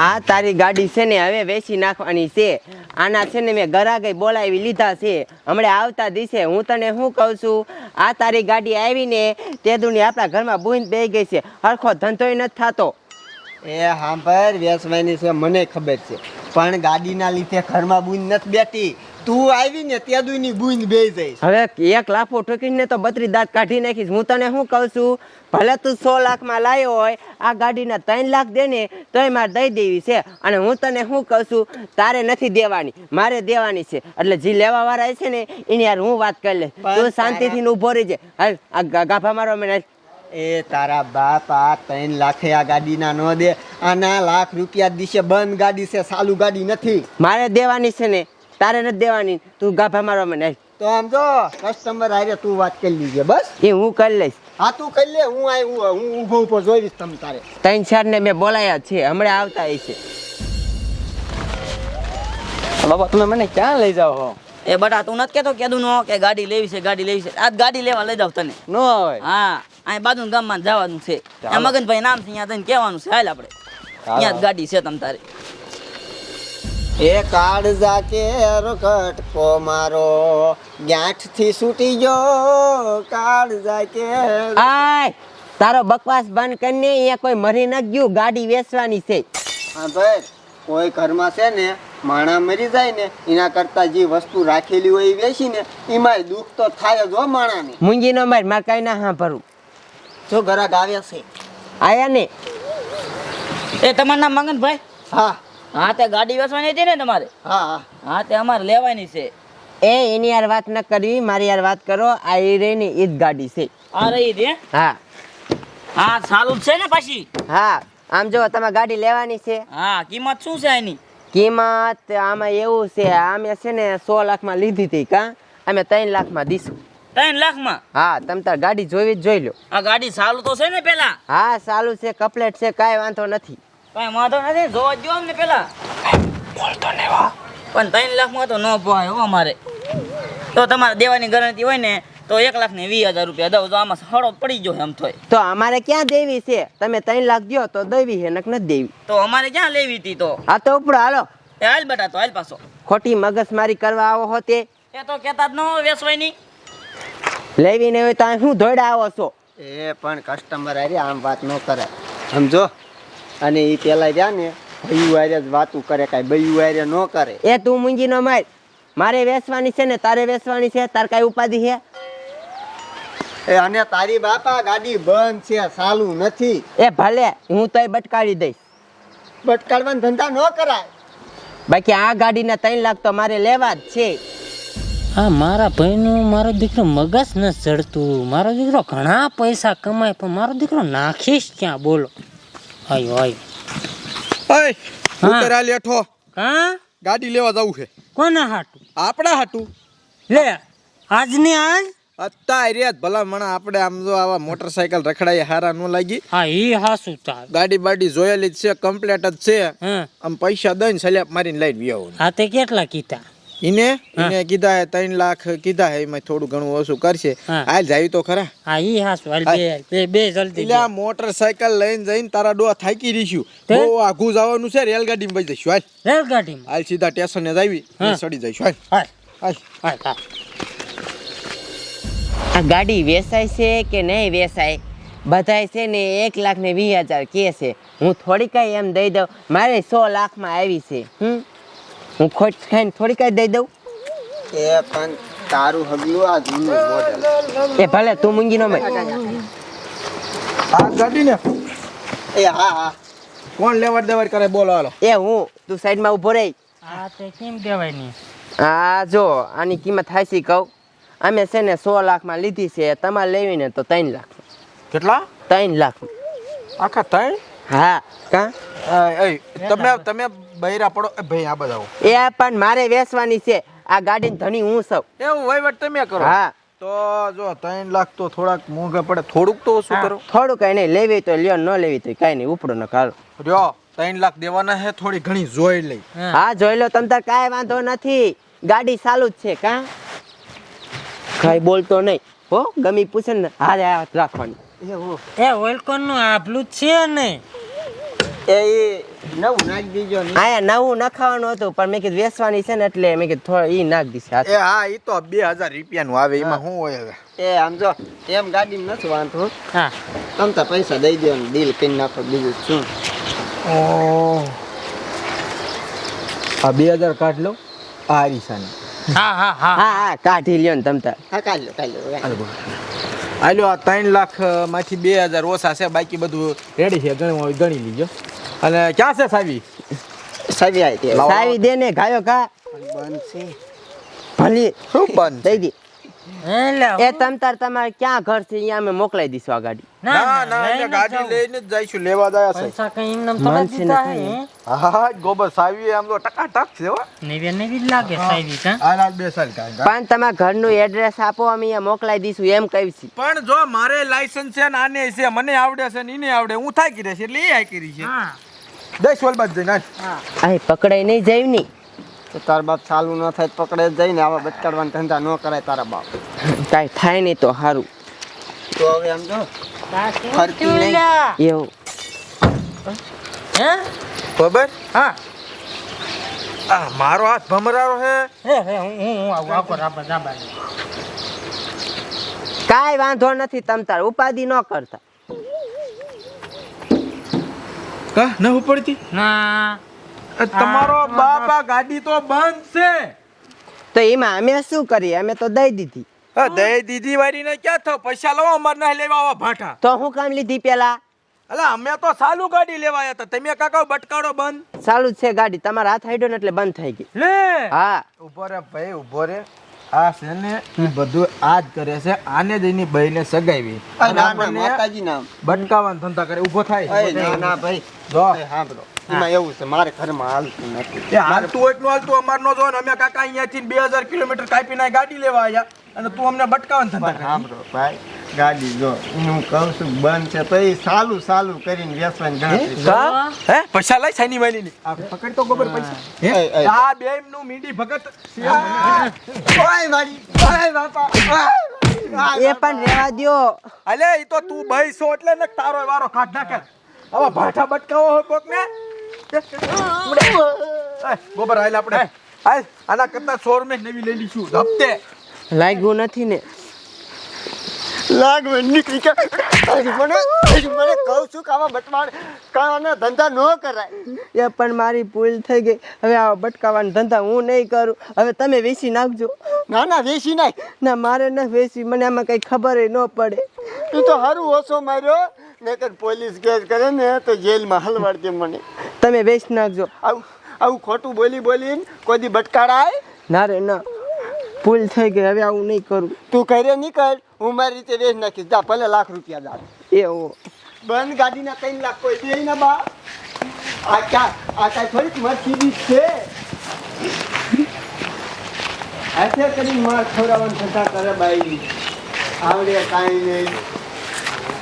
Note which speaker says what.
Speaker 1: આ તારી ગાડી છે ને હવે વેચી નાખવાની છે. આના છે ને મેં ગરાગે બોલાવી લીધા છે. હમણાં આવતા દિવસે હું તને શું કહું છું? આ તારી ગાડી આવીને તે દુની આપણા ઘરમાં બુંદ બે ગઈ છે. હરખો ધંધોય નથી થતો.
Speaker 2: એ હાંભર વેસવાની છે, મને ખબર છે. પણ ગાડીના લીધે ઘરમાં બુંદ નથી બેઠી. તું આવી ને ત્યાં દુની બુંદ બે જઈશ.
Speaker 1: હવે એક લાફો ઠોકીને તો બત્રી દાંત કાઢી નાખીશ. હું તને શું કહું છું? ભલે તું સો લાખમાં લાવ્યો હોય આ ગાડીના ત્રણ લાખ દે ને તોય મારે દઈ દેવી છે. અને હું તને શું કહું છું? તારે નથી દેવાની મારે દેવાની છે. એટલે જે લેવા વાળા છે ને એની યાર હું વાત કરી
Speaker 2: પણ
Speaker 1: તું શાંતિથી ઊભો રહીજે. હાલ આ ગાભા મારો મને
Speaker 2: એ તારા બાપ આ ત્રણ લાખે આ ગાડીના ન દે. આના લાખ રૂપિયા દિશે બંધ ગાડી છે સાલું ગાડી નથી.
Speaker 1: મારે દેવાની છે ને. તારે નથી દેવાની. તું ગાભા મારવા મને
Speaker 2: તો આમ જો કસ્ટમર આવે તું વાત કરી લીજે બસ?
Speaker 1: એ હું કરી લઈશ.
Speaker 2: હા તું કરી લે હું આય હું હું ઊભો ઊભો જોઈશ તમ તારે.
Speaker 1: ત્રણ ચાર ને મેં બોલાયા છે હમણાં આવતા હશે
Speaker 3: બાબા તમે મને ક્યાં લઈ જાઓ હો?
Speaker 4: એ બટા તું નથી કેતો કેદું નો કે ગાડી લેવી છે ગાડી લેવી છે. આજ ગાડી લેવા લઈ જાવ તને.
Speaker 3: નો હોય?
Speaker 4: હા અહીં બાજુ ગામમાં જવાનું છે. આ મગનભાઈ નામ છે અહીંયા તને કહેવાનું છે હાલ આપણે. અહીંયા જ ગાડી છે તમ તારે.
Speaker 2: એ કાળજા કે કટકો મારો ગાંઠથી છૂટી ગયો કાળજા કે
Speaker 1: આય તારો બકવાસ બંધ કરીને અહીંયા કોઈ મરી ન ગયું ગાડી વેચવાની છે.
Speaker 2: હા ભાઈ કોઈ ઘરમાં છે ને માણા મરી જાય ને એના કરતા જે વસ્તુ રાખેલી હોય એ વેચી ને એમાંય દુઃખ તો થાય જ હો માણાને.
Speaker 1: મુંજીનો માર માર કઈ ના સાંભળું
Speaker 2: જો ઘરાક આવ્યા છે.
Speaker 1: આયા ને?
Speaker 4: એ તમારા નામ મગનભાઈ?
Speaker 2: હા.
Speaker 4: હા તે ગાડી વેચવાની હતી ને તમારે?
Speaker 2: હા હા.
Speaker 4: હા તે અમારે લેવાની છે.
Speaker 1: એ એની યાર વાત ન કરવી મારી યાર વાત કરો આ એ રહી ઈદ ગાડી છે.
Speaker 4: આ રહી દે
Speaker 1: હા?
Speaker 4: હા. સારું છે ને પાછી?
Speaker 1: હા આમ જો તમે ગાડી લેવાની છે.
Speaker 4: હા કિંમત શું છે એની
Speaker 1: કિંમત આમાં એવું છે અમે છે ને સો લાખમાં લીધી હતી કા? અમે ત્રણ લાખમાં દીશું.
Speaker 4: ત્રણ લાખમાં?
Speaker 1: હા તમે તાર ગાડી જોવી જ જોઈ લો.
Speaker 4: આ ગાડી સારું તો છે ને પેલા?
Speaker 1: હા સારું છે કપલેટ છે કાંઈ વાંધો નથી.
Speaker 4: કઈ વાંધો નથી જોવા દો અમને પેલા. પણ ત્રણ લાખમાં તો ન પોહાય હો અમારે. તો તમારે દેવાની ગેરંટી હોય ને તો એક લાખ ને વીસ હજાર રૂપિયા દઉં. તો આમાં હળો પડી ગયો એમ થોય.
Speaker 1: તો અમારે ક્યાં દેવી છે? તમે ત્રણ લાખ દો તો દેવી છે નક નથી દેવી.
Speaker 4: તો અમારે ક્યાં લેવી હતી તો?
Speaker 1: આ તો ઉપડો હાલો.
Speaker 4: એ હાલ બેટા તો હાલ પાછો.
Speaker 1: ખોટી મગજમારી કરવા આવો હો તે.
Speaker 4: એ તો કેતા જ ન વેસવાય વેસવાયની
Speaker 1: લેવી ને હોય તો શું ધોઈડા આવો છો?
Speaker 2: એ પણ કસ્ટમર આવી આમ વાત ન કરે. સમજો? અને એ પેલા રહ્યા ને ભયું વારે જ વાતું કરે કાંઈ બયું વારે ન કરે.
Speaker 1: એ તું મૂંજી નો માર. મારે વેચવાની છે ને તારે વેસવાની છે તાર કાંઈ ઉપાધિ છે?
Speaker 2: એ અને તારી બાપા ગાડી બંધ છે ચાલુ નથી.
Speaker 1: એ ભલે હું તોય બટકાવી દઈશ.
Speaker 2: બટકાડવાનો ધંધા ન કરાય.
Speaker 1: બાકી આ ગાડીના ત્રણ લાખ તો મારે લેવા જ છે.
Speaker 5: હા મારા ભાઈનું મારો દીકરો મગજ ન ચડતું. મારો દીકરો ઘણા પૈસા કમાય પણ મારો દીકરો નાખીશ ક્યાં? બોલો. આયો આયો હા.
Speaker 6: ઉતર આ લેઠો
Speaker 5: હા?
Speaker 6: ગાડી લેવા જવું છે.
Speaker 5: કોના હાટું?
Speaker 6: આપણા હાટું.
Speaker 5: લે આજની આજ?
Speaker 6: અત્યારે જ ભલા મણા આપણે આમ જો આવા મોટરસાયકલ રખડાઈ હારા નો લાગી.
Speaker 5: હા ઈ હાસું તાર.
Speaker 6: ગાડી બાડી જોયેલી જ છે કમ્પ્લેટ જ છે. આમ પૈસા દઈને સલેપ મારીને લઈને વ્યાવો
Speaker 5: હા તે કેટલા કીધા?
Speaker 6: એને એને કીધા હે ત્રણ લાખ કીધા હે એમાં થોડું ઘણું ઓછું કરશે. હાલ જાય તો ખરા.
Speaker 5: હા ઈ હાસું હાલ બે બે જલ્દી
Speaker 6: એટલે આ મોટરસાયકલ લઈને જઈને તારા ડોહા થાકી રહીશું? બહુ આઘું જવાનું છે રેલગાડીમાં બઈ જઈશું. હાલ.
Speaker 5: રેલગાડીમાં?
Speaker 6: હાલ સીધા સ્ટેશને જ આવી સડી જઈશું. હાલ.
Speaker 5: હાલ.
Speaker 6: હાલ.
Speaker 5: હાલ હાલ
Speaker 1: આ ગાડી વેચાય છે કે નહીં વેચાય બધાય છે ને એક લાખ ને વીસ હજાર કે છે. હું થોડી કઈ એમ દઈ દઉં. મારે સો લાખમાં આવી છે. હમ? હું ખોટ ખાઈને થોડી કઈ દઈ દઉં.
Speaker 2: એ પણ તારું હગલું આ જૂનું મોડેલ
Speaker 1: એ ભલે તું મૂંગી નો મે
Speaker 6: હાથ કાઢી ને
Speaker 2: એ હા હા.
Speaker 6: કોણ લેવડ દેવડ કરે બોલો હાલો.
Speaker 1: એ હું તું સાઈડમાં ઊભો રહી.
Speaker 5: આ તે કેમ દેવાય નહીં?
Speaker 1: આ જો આની કિંમત થાય છે કહું. અમે છે ને સો લાખમાં લીધી છે તમારે લેવી ને તો ત્રણ લાખ.
Speaker 6: કેટલા?
Speaker 1: ત્રણ લાખ.
Speaker 6: આખા ત્રણ?
Speaker 1: હા. કા
Speaker 6: તમે તમે બૈરા પડો. એ ભાઈ આ બધાઓ
Speaker 1: એ પણ મારે વેચવાની છે. આ ગાડીની ધણી હું સૌ.
Speaker 6: એવું વહીવટ તમે કરો.
Speaker 1: હા.
Speaker 6: તો જો ત્રણ લાખ તો થોડાક મોંઘા પડે. થોડુંક તો ઓછું કરો?
Speaker 1: થોડું કઈ નહીં લેવી તો લ્યો ન લેવી તો કઈ નહીં ઉપડો ન કાઢો
Speaker 6: રહ્યો ત્રણ લાખ દેવાના હે થોડી ઘણી જોઈ લઈ.
Speaker 1: હા. જોઈ લો તમ તાર કાંઈ વાંધો નથી. ગાડી ચાલુ જ છે કા? કઈ બોલતો નહીં. હો ગમી પૂછે ને હારે રાખવાની.
Speaker 5: એ વેલકોનનું આભલું જ છે ને
Speaker 2: એ ઈ નવું નાખી દીજો
Speaker 1: આયા નવું નખાવાનું હતું પણ મેં કીધું વેચવાની છે ને એટલે મેં કીધું થોડું ઈ નાખ દીશે
Speaker 6: એ હા એ તો બે હજાર રૂપિયાનું આવે એમાં શું હોય હવે?
Speaker 2: એ આમ જો એમ ગાડીમાં નથી વાંધો.
Speaker 5: હા.
Speaker 2: તમ પૈસા દઈ દો ને ડીલ કરી નાખો બીજું શું.
Speaker 6: આ બે હજાર કાઢ લો આ અરીસાની
Speaker 5: હા હા હા.
Speaker 1: હા હા કાઢી લ્યો ને તમતા
Speaker 2: હા કાઢ લો કાઢ લો
Speaker 6: હાલો આ ત્રણ લાખમાંથી બે હજાર ઓછા છે બાકી બધું રેડી છે ગણવું ગણી લીજો. અને ક્યાં છે સાવી?
Speaker 2: સાવી આવી તે
Speaker 1: સાવી દે ને ગાયો કા?
Speaker 2: બંધ છે
Speaker 1: ભલી.
Speaker 6: શું બંધ
Speaker 1: દઈ દી. એ તમ તાર તમારે ક્યાં ઘર છે? અહીંયા અમે મોકલાઈ દઈશું આ ગાડી.
Speaker 6: ના ના અમે ગાડી લઈને જ જઈશું લેવા જાય છે.
Speaker 5: પૈસા કઈ
Speaker 1: એમ
Speaker 5: દીધા
Speaker 1: નથી.
Speaker 5: હે?
Speaker 6: હા હા ગોબર સાવી આમ તો ટકાટક છે હો.
Speaker 5: નેવી નેવી લાગે સાવી કા?
Speaker 6: આ લાલ બે સાલ કાંઈ
Speaker 1: પણ તમારા ઘરનું એડ્રેસ આપો અમે અહીંયા મોકલાઈ દઈશું એમ કહીશું
Speaker 6: પણ જો મારે લાયસન્સ છે ને આને છે મને આવડે છે ને એને આવડે. હું થાકી રહેશે એટલે એ કરી છે.
Speaker 5: હા.
Speaker 6: દસ વલ બાદ જઈને.
Speaker 1: આ પકડાઈ નહીં જાય ની.
Speaker 2: તો તાર બાપ ચાલુ ન થાય તો પકડે જઈને આવા બચકાડવાના ધંધા ન કરાય તારા બાપ.
Speaker 1: કાંઈ થાય નહીં તો સારું
Speaker 2: તો હવે આમ જો ફરતી નહીં.
Speaker 1: એવું.
Speaker 5: હે?
Speaker 6: ખબર?
Speaker 5: હા.
Speaker 6: આ મારો હાથ ભમરારો
Speaker 5: હે. હે હું હું હું આવું આવો રાબા રાબા
Speaker 1: કાઈ વાંધો નથી તમ તાર ઉપાધિ ન કરતા.
Speaker 6: કા? ન ઉપડતી
Speaker 5: ના.
Speaker 6: તમારો બાપા ગાડી તો બંધ છે.
Speaker 1: તો એમાં અમે શું કરીએ? અમે તો દઈ દીધી.
Speaker 6: દઈ દીધી વારી ને ક્યાં થો? પૈસા લાવો અમાર ના લેવા આવા ભાઠા.
Speaker 1: તો હું કામ લીધી પેલા?
Speaker 6: અલા અમે તો સાલુ ગાડી લેવા આવ્યા હતા તમે કાકા બટકાડો બંધ.
Speaker 1: ચાલુ છે ગાડી. તમારા હાથ હાઈડો ને એટલે બંધ થઈ ગઈ.
Speaker 5: લે.
Speaker 1: હા.
Speaker 6: ઊભો રે ભાઈ ઊભો રે. આ છે ને એ બધું આ જ કરે છે આને જ એની બહેને સગાવી
Speaker 2: માતાજી નામ.
Speaker 6: બટકાવાના ધંધા કરે ઊભો થાય.
Speaker 2: ના ના ભાઈ.
Speaker 6: જો.
Speaker 2: સાંભળો. એમાં એવું છે મારે ઘરમાં હાલતું નથી.
Speaker 6: એ હાલતું એટલું હાલતું અમાર નો જો ને અમે કાકા અહીંયાથી બે હજાર કિલોમીટર કાપીને ગાડી લેવા આવ્યા. અને તું અમને બટકાવાના ધંધા
Speaker 2: સાંભળો ભાઈ. ગાડી જો. હું કહું છું બંધ છે તો એ સાલું સાલું કરીને વેચવાની ગણતરી.
Speaker 6: હે. પૈસા લઈ સાની માની ની આ પકડ તો ગોબર પૈસા. આ બે નું મીડી ભગત
Speaker 2: ઓય મારી ઓય બાપા
Speaker 1: એ પણ રહેવા દ્યો.
Speaker 6: અલે ઈ તો તું ભાઈ છો એટલે ને તારો વારો કાઢ નાખે. હવે ભાઠા બટકાવો હો? કોક ને ગોબર હાલ આપણે. હાલ આના કરતા સો રૂપિયા નવી લઈ લીશું હપ્તે
Speaker 1: લાગ્યું નથી ને.
Speaker 2: લાગ નીકળી કે મને મને કહું છું કે આવા બટવાડ કાના ધંધા ન કરાય.
Speaker 1: એ પણ મારી ભૂલ થઈ ગઈ. હવે આ બટકાવાના ધંધા હું નહીં કરું. હવે તમે વેચી નાખજો.
Speaker 2: ના ના વેચી નાખ.
Speaker 1: ના મારે ન વેચી મને આમાં કઈ ખબર ન પડે.
Speaker 2: તું તો હારું ઓછો માર્યો. નહીતર પોલીસ કેસ કરે ને તો જેલમાં હલવાડ દે મને.
Speaker 1: તમે વેચી નાખજો.
Speaker 2: આવું આવું ખોટું બોલી બોલીને કોઈ દી બટકાડાય
Speaker 1: ના રે ના. ભૂલ થઈ ગઈ. હવે આવું નહીં કરું.
Speaker 2: તું કરે નીકળ. હું મારી રીતે વેચ નાખીશ. જા ભલે લાખ રૂપિયા જા
Speaker 1: એવો.
Speaker 2: બંધ ગાડીના ત્રણ લાખ કોઈ દે ના બા. આ ક્યાં? આ કાંઈ થોડીક મર્સિડીઝ છે? હાથે કરી માર ખવડાવવાનું થતા કરે બાઈ. આવડે કાંઈ નહીં.